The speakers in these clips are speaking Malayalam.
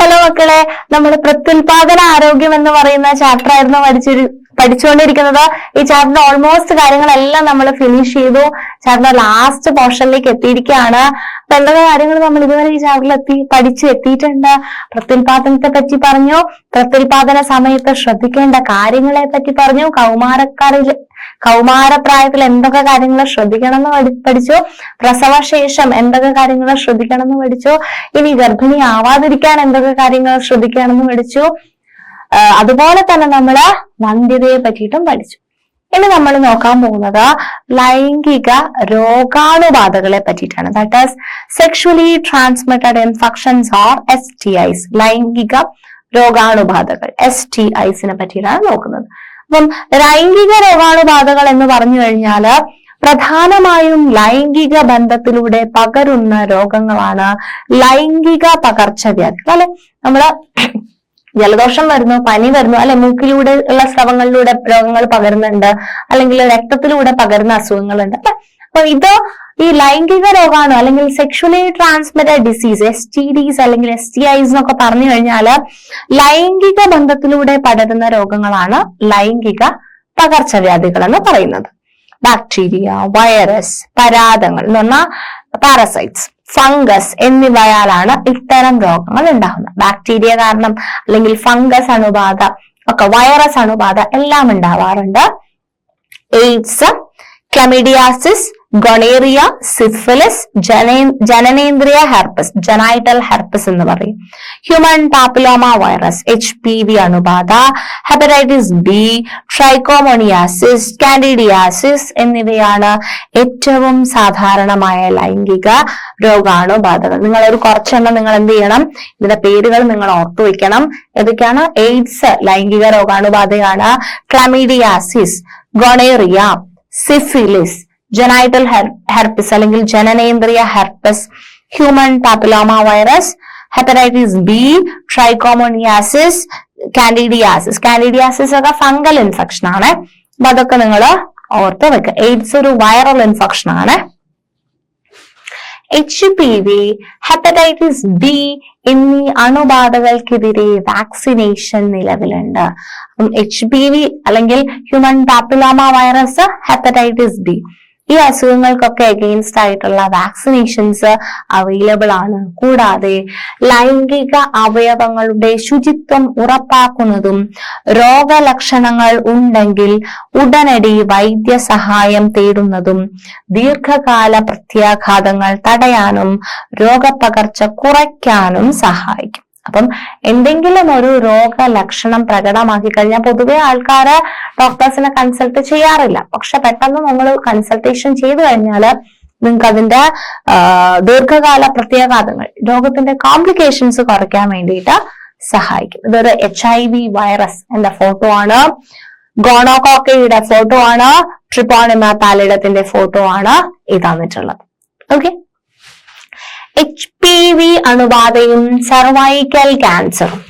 ഹലോ മക്കളെ നമ്മൾ പ്രത്യുൽപാദന ആരോഗ്യം എന്ന് പറയുന്ന ചാപ്റ്റർ ആയിരുന്നു പഠിച്ചൊരു പഠിച്ചുകൊണ്ടിരിക്കുന്നത്. ഈ ചാപ്റ്ററിന്റെ ഓൾമോസ്റ്റ് കാര്യങ്ങളെല്ലാം നമ്മൾ ഫിനിഷ് ചെയ്തു. ചാപ്റ്റർ ലാസ്റ്റ് പോർഷനിലേക്ക് എത്തിയിരിക്കുകയാണ്. അപ്പൊ എന്തൊക്കെ കാര്യങ്ങൾ നമ്മൾ ഇതുവരെ ഈ ചാപ്റ്ററിൽ എത്തി പഠിച്ചു എത്തിയിട്ടുണ്ട്? പ്രത്യുൽപാദനത്തെ പറ്റി പറഞ്ഞു. പ്രത്യുൽപാദന സമയത്ത് ശ്രദ്ധിക്കേണ്ട കാര്യങ്ങളെ പറ്റി പറഞ്ഞു. കൗമാരക്കാരിൽ കൗമാരപ്രായത്തിൽ എന്തൊക്കെ കാര്യങ്ങൾ ശ്രദ്ധിക്കണം എന്ന് പഠിച്ചോ? പ്രസവശേഷം എന്തൊക്കെ കാര്യങ്ങൾ ശ്രദ്ധിക്കണം എന്ന് പഠിച്ചു? ഇനി ഗർഭിണി ആവാതിരിക്കാൻ എന്തൊക്കെ കാര്യങ്ങൾ ശ്രദ്ധിക്കണം എന്ന് പഠിച്ചു അതുപോലെ തന്നെ നമ്മൾ വന്ധ്യതയെ പറ്റിയിട്ടും പഠിച്ചു. ഇനി നമ്മൾ നോക്കാൻ പോകുന്നത് ലൈംഗിക രോഗാണുബാധകളെ പറ്റിയിട്ടാണ്. That is sexually transmitted infections or S T Is ലൈംഗിക രോഗാണുബാധകൾ എസ് ടി ഐസിനെ പറ്റിയിട്ടാണ് നോക്കുന്നത്. അപ്പം ലൈംഗിക രോഗാണുബാധകൾ എന്ന് പറഞ്ഞു കഴിഞ്ഞാൽ പ്രധാനമായും ലൈംഗിക ബന്ധത്തിലൂടെ പകരുന്ന രോഗങ്ങളാണ് ലൈംഗിക പകർച്ചവ്യാധികൾ അല്ലെ? നമ്മൾ ജലദോഷം വരുന്നു പനി വരുന്നു അല്ലെ? മൂക്കിലൂടെ ഉള്ള സ്രവങ്ങളിലൂടെ രോഗങ്ങൾ പകരുന്നുണ്ട് അല്ലെങ്കിൽ രക്തത്തിലൂടെ പകരുന്ന അസുഖങ്ങളുണ്ട്. അല്ലെ? അപ്പൊ ഇത് ഈ ലൈംഗിക രോഗാണു അല്ലെങ്കിൽ sexually transmitted disease S T Ds അല്ലെങ്കിൽ എസ് ടി ഐസ് എന്നൊക്കെ പറഞ്ഞു കഴിഞ്ഞാൽ ലൈംഗിക ബന്ധത്തിലൂടെ പടരുന്ന രോഗങ്ങളാണ് ലൈംഗിക പകർച്ചവ്യാധികൾ എന്ന് പറയുന്നത്. ബാക്ടീരിയ വൈറസ് പരാതങ്ങൾ എന്ന് പറഞ്ഞാൽ പാരസൈറ്റ്സ് ഫംഗസ് എന്നിവയാലാണ് ഇത്തരം രോഗങ്ങൾ ഉണ്ടാകുന്നത്. ബാക്ടീരിയ കാരണം അല്ലെങ്കിൽ ഫംഗസ് അണുബാധ ഒക്കെ വൈറസ് അണുബാധ എല്ലാം ഉണ്ടാവാറുണ്ട്. എയ്ഡ്സ് ക്ലമിഡിയാസിസ് ഗൊണേറിയ സിഫിലിസ് ജനനേന്ദ്രിയ ഹെർപ്പസ് ജനൈറ്റൽ ഹെർപ്പസ് എന്ന് പറയും. Human papilloma virus H P V അണുബാധ ഹെപ്പറ്റൈറ്റിസ് ബി ട്രൈക്കോമോണിയാസിസ് കാൻഡിഡിയാസിസ് എന്നിവയാണ് ഏറ്റവും സാധാരണമായ ലൈംഗിക രോഗാണുബാധകൾ. നിങ്ങൾ ഒരു കുറച്ചെണ്ണം നിങ്ങൾ എന്ത് ചെയ്യണം ഇതിന്റെ പേരുകൾ നിങ്ങൾ ഓർത്തു വെക്കണം ഏതൊക്കെയാണ്? എയ്ഡ്സ് ലൈംഗിക രോഗാണുബാധയാണ്. Chlamydiasis gonorrhoea syphilis genital herpes അല്ലെങ്കിൽ ജനനേന്ദ്രിയ herpes human papilloma virus hepatitis B trichomoniasis candidiasis candidiasis ഒക്കെ ഫംഗൽ ഇൻഫെക്ഷൻ ആണ്. അപ്പൊ അതൊക്കെ നിങ്ങൾ ഓർത്ത് വെക്കുക എയ്ഡ്സ് ഒരു വൈറൽ ഇൻഫെക്ഷൻ ആണ്. H P V hepatitis B എന്നീ അണുബാധകൾക്കെതിരെ വാക്സിനേഷൻ നിലവിലുണ്ട്. അപ്പം എച്ച് പി വി അല്ലെങ്കിൽ human papilloma virus hepatitis B ഈ അസുഖങ്ങൾക്കൊക്കെ അഗെയിൻസ്റ്റ് ആയിട്ടുള്ള വാക്സിനേഷൻസ് അവൈലബിൾ ആണ്. കൂടാതെ ലൈംഗിക അവയവങ്ങളുടെ ശുചിത്വം ഉറപ്പാക്കുന്നതും രോഗലക്ഷണങ്ങൾ ഉണ്ടെങ്കിൽ ഉടനടി വൈദ്യസഹായം തേടുന്നതും ദീർഘകാല പ്രത്യാഘാതങ്ങൾ തടയാനും രോഗപകർച്ച കുറയ്ക്കാനും സഹായിക്കും. അപ്പം എന്തെങ്കിലും ഒരു രോഗലക്ഷണം പ്രകടമാക്കി കഴിഞ്ഞാൽ പൊതുവെ ആൾക്കാര് ഡോക്ടേഴ്സിനെ കൺസൾട്ട് ചെയ്യാറില്ല. പക്ഷെ പെട്ടെന്ന് നമ്മൾ കൺസൾട്ടേഷൻ ചെയ്തു കഴിഞ്ഞാൽ നിങ്ങൾക്ക് അതിന്റെ ദീർഘകാല പ്രത്യാഘാതങ്ങൾ രോഗത്തിന്റെ കോംപ്ലിക്കേഷൻസ് കുറയ്ക്കാൻ വേണ്ടിയിട്ട് സഹായിക്കും. ഇതൊരു എച്ച് ഐ വി വൈറസ് എന്ന ഫോട്ടോ ആണ്. ഗോണോകോക്കയുടെ ഫോട്ടോ ആണ്. ട്രിപ്പോണിമ പാലിഡത്തിന്റെ ഫോട്ടോ ആണ് ഇതന്നിട്ടുള്ളത് തന്നിട്ടുള്ളത്. ഓക്കെ എച്ച് പി വി അണുബാധയും cervical ക്യാൻസറും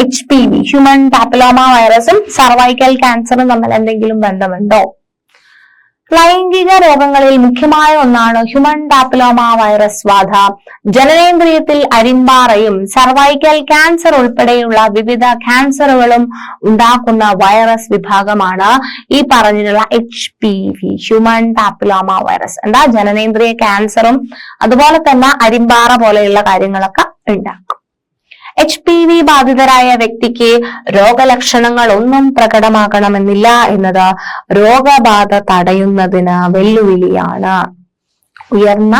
H P V human papilloma വൈറസും cervical ക്യാൻസറും തമ്മിൽ എന്തെങ്കിലും ബന്ധമുണ്ടോ? ലൈംഗിക രോഗങ്ങളിൽ മുഖ്യമായ ഒന്നാണ് ഹ്യൂമൻ പാപ്പലോമ വൈറസ് ബാധ. ജനനേന്ദ്രിയത്തിൽ അരിമ്പാറയും സർവൈക്കൽ ക്യാൻസർ ഉൾപ്പെടെയുള്ള വിവിധ ക്യാൻസറുകളും ഉണ്ടാക്കുന്ന വൈറസ് വിഭാഗമാണ് ഈ പറഞ്ഞിട്ടുള്ള H P V human papilloma virus എന്താ? ജനനേന്ദ്രിയ ക്യാൻസറും അതുപോലെ തന്നെ അരിമ്പാറ പോലെയുള്ള കാര്യങ്ങളൊക്കെ ഉണ്ടാക്കും എച്ച് പി വി ബാധിതരായ വ്യക്തിക്ക് രോഗലക്ഷണങ്ങൾ ഒന്നും പ്രകടമാകണമെന്നില്ല എന്നത് രോഗബാധ തടയുന്നതിന് വെല്ലുവിളിയാണ്. ഉയർന്ന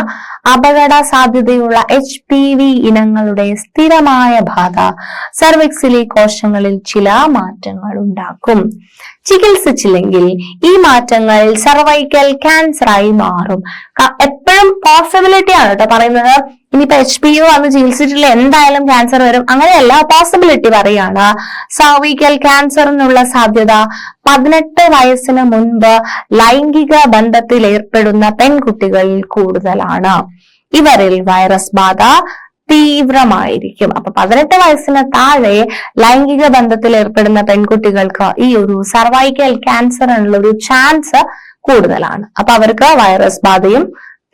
അപകട സാധ്യതയുള്ള എച്ച് പി വി ഇനങ്ങളുടെ സ്ഥിരമായ ബാധ സർവിക്സിലെ കോശങ്ങളിൽ ചില മാറ്റങ്ങൾ ഉണ്ടാക്കും ചികിത്സിച്ചില്ലെങ്കിൽ ഈ മാറ്റങ്ങൾ സർവൈക്കൽ ക്യാൻസറായി മാറും. എപ്പോഴും പോസിബിലിറ്റി ആണ് കേട്ടോ പറയുന്നത്. ഇനിയിപ്പോ എച്ച് പി യു അന്ന് ചികിത്സിച്ചിട്ടില്ല എന്തായാലും ക്യാൻസർ വരും. അങ്ങനെയല്ല പോസിബിലിറ്റി പറയാണ്. സർവൈക്കൽ ക്യാൻസറിനുള്ള സാധ്യത പതിനെട്ട് വയസ്സിന് മുൻപ് ലൈംഗിക ബന്ധത്തിൽ ഏർപ്പെടുന്ന പെൺകുട്ടികളിൽ കൂടുതലാണ്. ഇവരിൽ വൈറസ് ബാധ തീവ്രമായിരിക്കും. അപ്പൊ പതിനെട്ട് വയസ്സിന് താഴെ ലൈംഗിക ബന്ധത്തിൽ ഏർപ്പെടുന്ന പെൺകുട്ടികൾക്ക് ഈ ഒരു സർവൈക്കൽ ക്യാൻസറിനുള്ള ഒരു ചാൻസ് കൂടുതലാണ്. അപ്പൊ അവർക്ക് വൈറസ് ബാധയും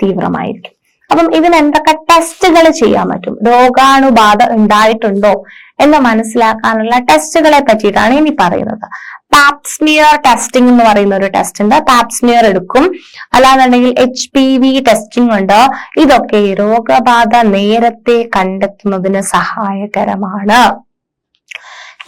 തീവ്രമായിരിക്കും. അപ്പം ഇതിന് എന്തൊക്കെ ടെസ്റ്റുകൾ ചെയ്യാൻ പറ്റും? രോഗാണുബാധ ഉണ്ടായിട്ടുണ്ടോ എന്ന് മനസ്സിലാക്കാനുള്ള ടെസ്റ്റുകളെ പറ്റിയിട്ടാണ് ഇനി പറയുന്നത്. പാപ്സ്മിയർ ടെസ്റ്റിംഗ് എന്ന് പറയുന്ന ഒരു ടെസ്റ്റ് ഉണ്ട് പാപ്സ്മിയർ എടുക്കും. അല്ലാന്നുണ്ടെങ്കിൽ എച്ച് പി വി ടെസ്റ്റിംഗ് ഉണ്ട്? ഇതൊക്കെ രോഗബാധ നേരത്തെ കണ്ടെത്തുന്നതിന് സഹായകരമാണ്.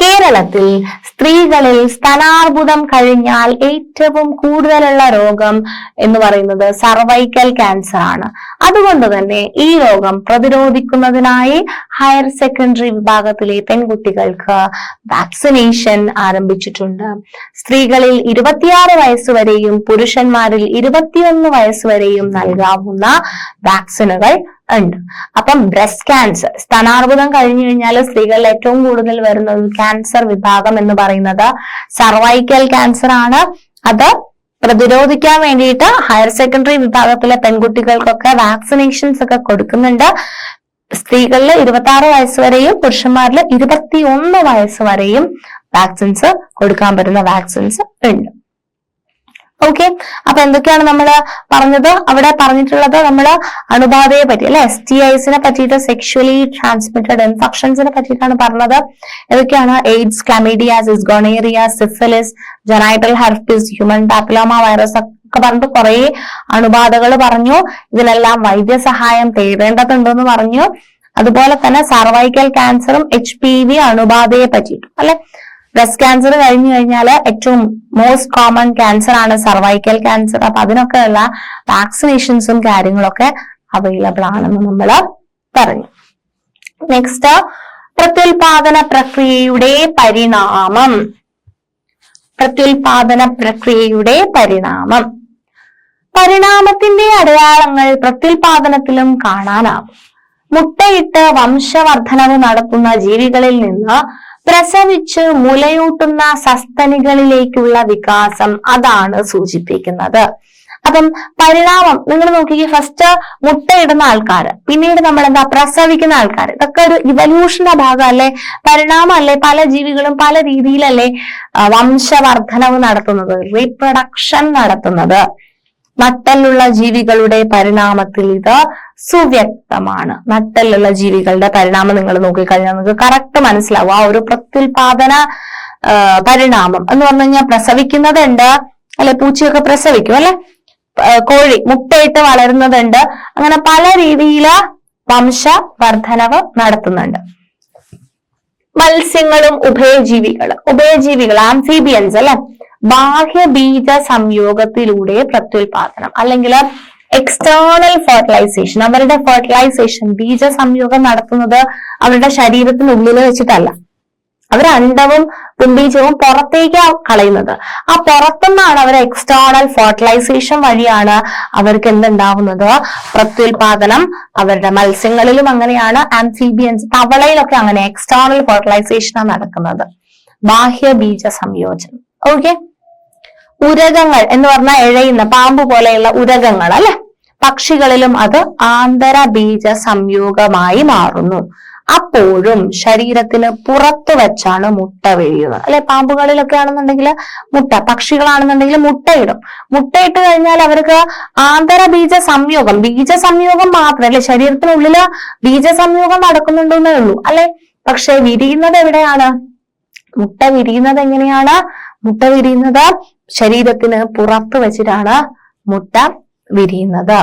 കേരളത്തിൽ സ്ത്രീകളിൽ സ്തനാർബുദം കഴിഞ്ഞാൽ ഏറ്റവും കൂടുതലുള്ള രോഗം എന്ന് പറയുന്നത് സർവൈക്കൽ ക്യാൻസർ ആണ്. അതുകൊണ്ട് തന്നെ ഈ രോഗം പ്രതിരോധിക്കുന്നതിനായി ഹയർ സെക്കൻഡറി വിഭാഗത്തിലെ പെൺകുട്ടികൾക്ക് വാക്സിനേഷൻ ആരംഭിച്ചിട്ടുണ്ട്. സ്ത്രീകളിൽ ഇരുപത്തിയാറ് വയസ്സുവരെയും പുരുഷന്മാരിൽ ഇരുപത്തിയൊന്ന് വയസ്സുവരെയും നൽകാവുന്ന വാക്സിനുകൾ ഉണ്ട്. അപ്പം ബ്രസ്റ്റ് ക്യാൻസർ സ്ഥാനാർബുദം കഴിഞ്ഞു കഴിഞ്ഞാൽ സ്ത്രീകളിൽ ഏറ്റവും കൂടുതൽ വരുന്ന ഒരു ക്യാൻസർ വിഭാഗം എന്ന് പറയുന്നത് സർവൈക്കൽ ക്യാൻസർ ആണ്. അത് പ്രതിരോധിക്കാൻ വേണ്ടിയിട്ട് ഹയർ സെക്കൻഡറി വിഭാഗത്തിലെ പെൺകുട്ടികൾക്കൊക്കെ വാക്സിനേഷൻസ് ഒക്കെ കൊടുക്കുന്നുണ്ട്. സ്ത്രീകളിൽ ഇരുപത്തി ആറ് വയസ്സ് വരെയും പുരുഷന്മാരിൽ ഇരുപത്തി ഒന്ന് വയസ്സ് വരെയും വാക്സിൻസ് കൊടുക്കാൻ പറ്റുന്ന വാക്സിൻസ് ഉണ്ട്. ഓക്കെ അപ്പൊ എന്തൊക്കെയാണ് നമ്മൾ പറഞ്ഞത്? അവിടെ പറഞ്ഞിട്ടുള്ളത് നമ്മൾ അണുബാധയെ പറ്റി അല്ലെ? എസ് ടി ഐസിനെ പറ്റിയിട്ട് സെക്ഷലി ട്രാൻസ്മിറ്റഡ് ഇൻഫെക്ഷൻസിനെ പറ്റിയിട്ടാണ് പറഞ്ഞത്. ഏതൊക്കെയാണ് AIDS chlamydias gonorrhoea syphilis genital herpes human papilloma virus ഒക്കെ പറഞ്ഞിട്ട് കുറെ അണുബാധകൾ പറഞ്ഞു. ഇതിനെല്ലാം വൈദ്യസഹായം തേടേണ്ടതുണ്ടെന്ന് പറഞ്ഞു. അതുപോലെ തന്നെ സർവൈക്കൽ ക്യാൻസറും എച്ച് പി വി അണുബാധയെ പറ്റിയിട്ടും അല്ലെ? ബ്രസ്റ്റ് ക്യാൻസർ കഴിഞ്ഞു കഴിഞ്ഞാൽ ഏറ്റവും മോസ്റ്റ് കോമൺ ക്യാൻസർ ആണ് സർവൈക്കൽ ക്യാൻസർ അപ്പൊ അതിനൊക്കെയുള്ള വാക്സിനേഷൻസും കാര്യങ്ങളൊക്കെ അവൈലബിൾ ആണെന്ന് നമ്മൾ പറഞ്ഞു. നെക്സ്റ്റ് പ്രത്യുൽപാദന പ്രക്രിയയുടെ പരിണാമം. പ്രത്യുൽപാദന പ്രക്രിയയുടെ പരിണാമം. പരിണാമത്തിന്റെ അടയാളങ്ങൾ പ്രത്യുൽപാദനത്തിലും കാണാനാകും. മുട്ടയിട്ട് വംശവർദ്ധനവ് നടത്തുന്ന ജീവികളിൽ നിന്ന് പ്രസവിച്ച് മുലയൂട്ടുന്ന സസ്തനികളിലേക്കുള്ള വികാസം അതാണ് സൂചിപ്പിക്കുന്നത്. അപ്പം പരിണാമം നിങ്ങൾ നോക്കിക്കേ ഫസ്റ്റ് മുട്ടയിടുന്ന ആൾക്കാർ പിന്നീട് നമ്മൾ എന്താ പ്രസവിക്കുന്ന ആൾക്കാർ ഇതൊക്കെ ഒരു ഇവല്യൂഷന്റെ ഭാഗം അല്ലെ? പരിണാമം അല്ലെ? പല ജീവികളും പല രീതിയിലല്ലേ വംശവർദ്ധനവ് നടത്തുന്നത് റീപ്രൊഡക്ഷൻ നടത്തുന്നത്. നട്ടലുള്ള ജീവികളുടെ പരിണാമത്തിൽ ഇത് സുവ്യക്തമാണ്. നട്ടലുള്ള ജീവികളുടെ പരിണാമം നിങ്ങൾ നോക്കിക്കഴിഞ്ഞാൽ നിങ്ങൾക്ക് കറക്റ്റ് മനസ്സിലാവും. ആ ഒരു പ്രത്യുൽപാദന പരിണാമം എന്ന് പറഞ്ഞു കഴിഞ്ഞാൽ പ്രസവിക്കുന്നതുണ്ട് അല്ലെ പൂച്ചയൊക്കെ പ്രസവിക്കും അല്ലെ? കോഴി മുട്ടയിട്ട് വളരുന്നതുണ്ട്. അങ്ങനെ പല രീതിയിൽ വർധനവ് നടത്തുന്നുണ്ട്. മത്സ്യങ്ങളും ഉഭയജീവികൾ ഉഭയജീവികൾ ആംഫീബിയൻസ് അല്ലെ? ബാഹ്യ ബീജ സംയോഗത്തിലൂടെ പ്രത്യുൽപാദനം. അല്ലെങ്കിൽ എക്സ്റ്റേണൽ ഫെർട്ടിലൈസേഷൻ അവരുടെ ഫെർട്ടിലൈസേഷൻ ബീജ സംയോഗം നടത്തുന്നത് അവരുടെ ശരീരത്തിനുള്ളിൽ വെച്ചിട്ടല്ല. അവർ അണ്ടവും പുംബീജവും പുറത്തേക്ക് കളയുന്നത്. ആ പുറത്തുനിന്നാണ് അവർ എക്സ്റ്റേണൽ ഫെർട്ടിലൈസേഷൻ വഴിയാണ് അവർക്ക് എന്തുണ്ടാവുന്നത്? പ്രത്യുൽപാദനം അവരുടെ മത്സ്യങ്ങളിലും അങ്ങനെയാണ് ആംഫീബിയൻസ് തവളയിലൊക്കെ അങ്ങനെ എക്സ്റ്റേണൽ ഫെർട്ടിലൈസേഷനാണ് നടക്കുന്നത്. ബാഹ്യ ബീജ സംയോജനം ഓക്കെ ഉരകങ്ങൾ എന്ന് പറഞ്ഞാൽ എഴയുന്ന പാമ്പ് പോലെയുള്ള ഉരകങ്ങൾ അല്ലെ? പക്ഷികളിലും അത് ആന്തര ബീജ സംയോഗമായി മാറുന്നു. അപ്പോഴും ശരീരത്തിന് പുറത്തു വെച്ചാണ് മുട്ട വീഴുന്നത് അല്ലെ? പാമ്പുകളിലൊക്കെ ആണെന്നുണ്ടെങ്കിൽ മുട്ട പക്ഷികളാണെന്നുണ്ടെങ്കിൽ മുട്ടയിടും. മുട്ടയിട്ട് കഴിഞ്ഞാൽ അവർക്ക് ആന്തര ബീജ സംയോഗം ബീജ സംയോഗം മാത്രം അല്ലെ? ശരീരത്തിനുള്ളിൽ ബീജ സംയോഗം നടക്കുന്നുണ്ടെന്നേ ഉള്ളൂ. അല്ലെ? പക്ഷെ വിരിയുന്നത് എവിടെയാണ്? മുട്ട വിരിയുന്നത് എങ്ങനെയാണ്? മുട്ട വിരിയുന്നത് ശരീരത്തിന് പുറത്ത് വെച്ചിട്ടാണ് മുട്ട വിരിയുന്നത്.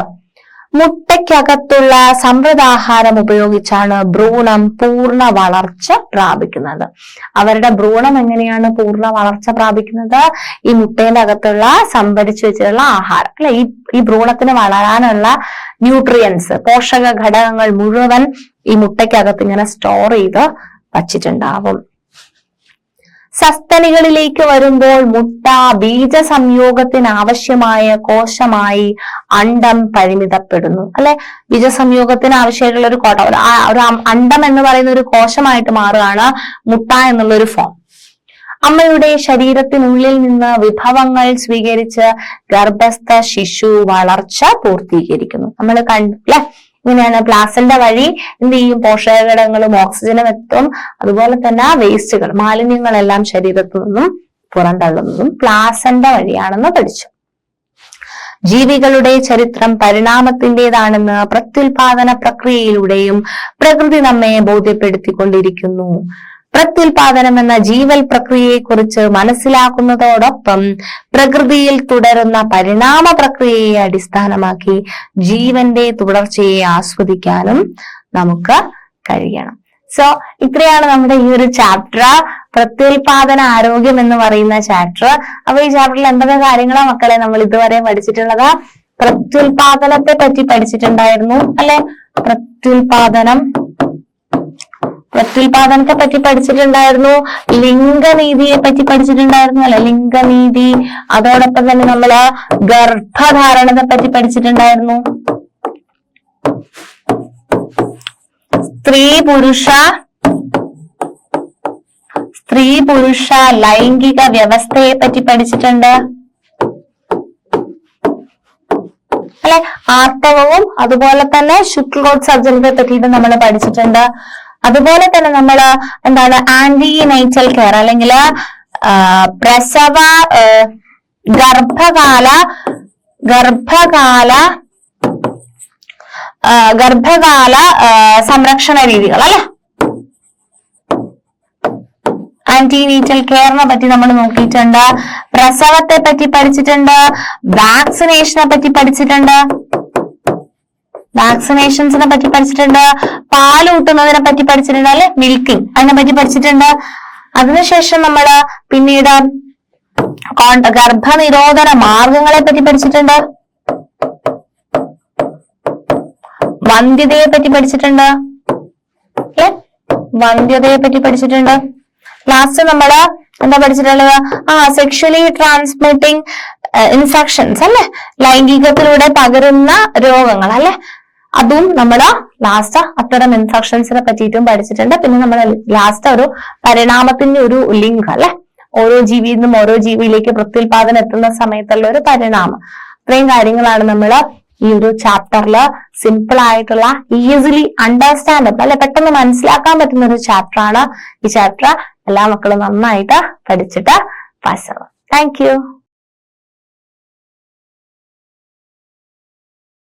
മുട്ടയ്ക്കകത്തുള്ള സമൃദ്ധാഹാരം ഉപയോഗിച്ചാണ് ഭ്രൂണം പൂർണ വളർച്ച പ്രാപിക്കുന്നത്. അവരുടെ ഭ്രൂണം എങ്ങനെയാണ് പൂർണ വളർച്ച പ്രാപിക്കുന്നത്? ഈ മുട്ടേന്റെ അകത്തുള്ള സംഭരിച്ചു വെച്ചിട്ടുള്ള ആഹാരം. അല്ലെ? ഈ ഈ ഭ്രൂണത്തിന് വളരാനുള്ള ന്യൂട്രിയൻസ് പോഷക ഘടകങ്ങൾ മുഴുവൻ ഈ മുട്ടയ്ക്കകത്ത് ഇങ്ങനെ സ്റ്റോർ ചെയ്ത് വച്ചിട്ടുണ്ടാവും. സസ്തനികളിലേക്ക് വരുമ്പോൾ മുട്ട ബീജ സംയോഗത്തിന് ആവശ്യമായ കോശമായി അണ്ടം പരിമിതപ്പെടുന്നു. അല്ലെ? ബീജസംയോഗത്തിന് ആവശ്യമായിട്ടുള്ള ഒരു കോട്ട ഒരു അണ്ടം എന്ന് പറയുന്ന ഒരു കോശമായിട്ട് മാറുകയാണ് മുട്ട എന്നുള്ള ഒരു ഫോം അമ്മയുടെ ശരീരത്തിനുള്ളിൽ നിന്ന് വിഭവങ്ങൾ സ്വീകരിച്ച് ഗർഭസ്ഥ ശിശു വളർച്ച പൂർത്തീകരിക്കുന്നു. നമ്മൾ കണ്ടു അല്ലെ? ഇങ്ങനെയാണ് പ്ലാസന്റെ വഴി എന്ത് ചെയ്യും? പോഷകഘടകങ്ങളും ഓക്സിജനും എത്തും. അതുപോലെ തന്നെ വേസ്റ്റുകൾ മാലിന്യങ്ങളെല്ലാം ശരീരത്തു നിന്നും പുറന്തള്ളുന്നതും പ്ലാസന്റെ വഴിയാണെന്ന് പഠിച്ചു. ജീവികളുടെ ചരിത്രം പരിണാമത്തിന്റെതാണെന്ന് പ്രത്യുൽപാദന പ്രക്രിയയിലൂടെയും പ്രകൃതി നമ്മെ ബോധ്യപ്പെടുത്തിക്കൊണ്ടിരിക്കുന്നു. പ്രത്യുൽപാദനം എന്ന ജീവൽ പ്രക്രിയയെക്കുറിച്ച് മനസ്സിലാക്കുന്നതോടൊപ്പം പ്രകൃതിയിൽ തുടരുന്ന പരിണാമ പ്രക്രിയയെ അടിസ്ഥാനമാക്കി ജീവന്റെ തുടർച്ചയെ ആസ്വദിക്കാനും നമുക്ക് കഴിയണം. സോ ഇത്രയാണ് നമ്മുടെ ഈ ഒരു ചാപ്റ്റർ പ്രത്യുൽപാദന ആരോഗ്യം എന്ന് പറയുന്ന ചാപ്റ്റർ അപ്പൊ ഈ ചാപ്റ്ററിൽ എന്തൊക്കെ കാര്യങ്ങളാ മക്കളെ നമ്മൾ ഇതുവരെ പഠിച്ചിട്ടുള്ളത്? പ്രത്യുൽപാദനത്തെ പറ്റി പഠിച്ചിട്ടുണ്ടായിരുന്നു അല്ലെ? പ്രത്യുൽപാദനം പ്രത്യുൽപാദനത്തെ പറ്റി പഠിച്ചിട്ടുണ്ടായിരുന്നു ലിംഗനീതിയെ പറ്റി പഠിച്ചിട്ടുണ്ടായിരുന്നു അല്ലെ ലിംഗനീതി അതോടൊപ്പം തന്നെ നമ്മൾ ഗർഭധാരണത്തെ പറ്റി പഠിച്ചിട്ടുണ്ടായിരുന്നു. സ്ത്രീ പുരുഷ സ്ത്രീ പുരുഷ ലൈംഗിക വ്യവസ്ഥയെ പറ്റി പഠിച്ചിട്ടുണ്ട്. അല്ലെ ആർത്തവവും അതുപോലെ തന്നെ ശുക്ലോത്സർജനത്തെ പറ്റിയിട്ട് നമ്മൾ പഠിച്ചിട്ടുണ്ട്. അതുപോലെ തന്നെ നമ്മൾ എന്താണ് ആന്റി നൈറ്റൽ കെയർ അല്ലെങ്കിൽ പ്രസവ ഗർഭകാല ഗർഭകാല ഗർഭകാല സംരക്ഷണ രീതികൾ അല്ലെ? ആന്റിനീറ്റൽ കെയറിനെ പറ്റി നമ്മൾ നോക്കിയിട്ടുണ്ട്. പ്രസവത്തെ പറ്റി പഠിച്ചിട്ടുണ്ട്. വാക്സിനേഷനെ പറ്റി പഠിച്ചിട്ടുണ്ട്. വാക്സിനേഷൻസിനെ പറ്റി പഠിച്ചിട്ടുണ്ട് പാൽ ഊട്ടുന്നതിനെ പറ്റി പഠിച്ചിട്ടുണ്ട് അല്ലെ? മിൽക്കിംഗ് അതിനെ പറ്റി പഠിച്ചിട്ടുണ്ട്. അതിനുശേഷം നമ്മൾ പിന്നീട് ഗർഭനിരോധന മാർഗങ്ങളെ പറ്റി പഠിച്ചിട്ടുണ്ട്. വന്ധ്യതയെ പറ്റി പഠിച്ചിട്ടുണ്ട്. അല്ലെ? വന്ധ്യതയെ പറ്റി പഠിച്ചിട്ടുണ്ട്. ലാസ്റ്റ് നമ്മൾ എന്താ പഠിച്ചിട്ടുള്ളത്? ആ സെക്ഷലി ട്രാൻസ്മിറ്റിംഗ് ഇൻഫെക്ഷൻസ് അല്ലെ? ലൈംഗികത്തിലൂടെ പകരുന്ന രോഗങ്ങൾ അല്ലെ? അതും നമ്മൾ ലാസ്റ്റ് അത്തരം ഇൻഫെക്ഷൻസിനെ പറ്റിയിട്ടും പഠിച്ചിട്ടുണ്ട്. പിന്നെ നമ്മൾ ലാസ്റ്റ് ഒരു പരിണാമത്തിന്റെ ഒരു ലിങ്ക് അല്ലെ? ഓരോ ജീവിയിൽ നിന്നും ഓരോ ജീവിയിലേക്ക് പ്രത്യുൽപാദനം എത്തുന്ന സമയത്തുള്ള ഒരു പരിണാമം. ഇത്രയും കാര്യങ്ങളാണ് നമ്മൾ ഈ ഒരു ചാപ്റ്ററിൽ സിമ്പിൾ ആയിട്ടുള്ള ഈസിലി അണ്ടർസ്റ്റാൻഡബിൾ അല്ലെ? പെട്ടെന്ന് മനസ്സിലാക്കാൻ പറ്റുന്ന ഒരു ചാപ്റ്റർ ആണ് ഈ ചാപ്റ്റർ എല്ലാ മക്കളും നന്നായിട്ട് പഠിച്ചിട്ട് പാസ്സാവും താങ്ക് യു